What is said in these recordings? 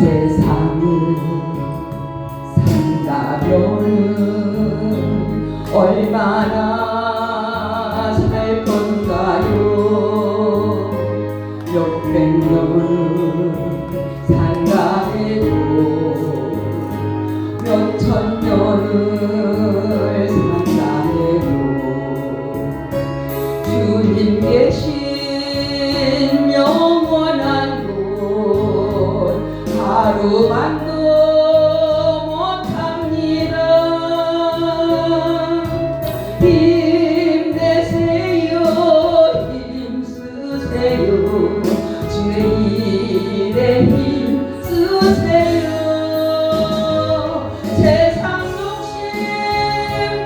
세상을 산다면 얼마나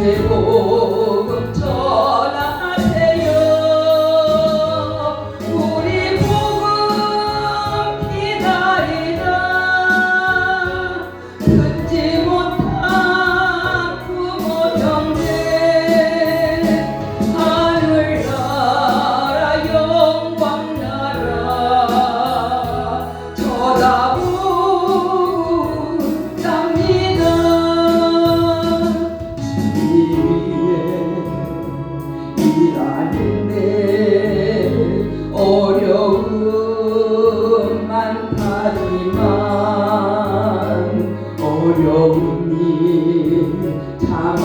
주의 어려움이 참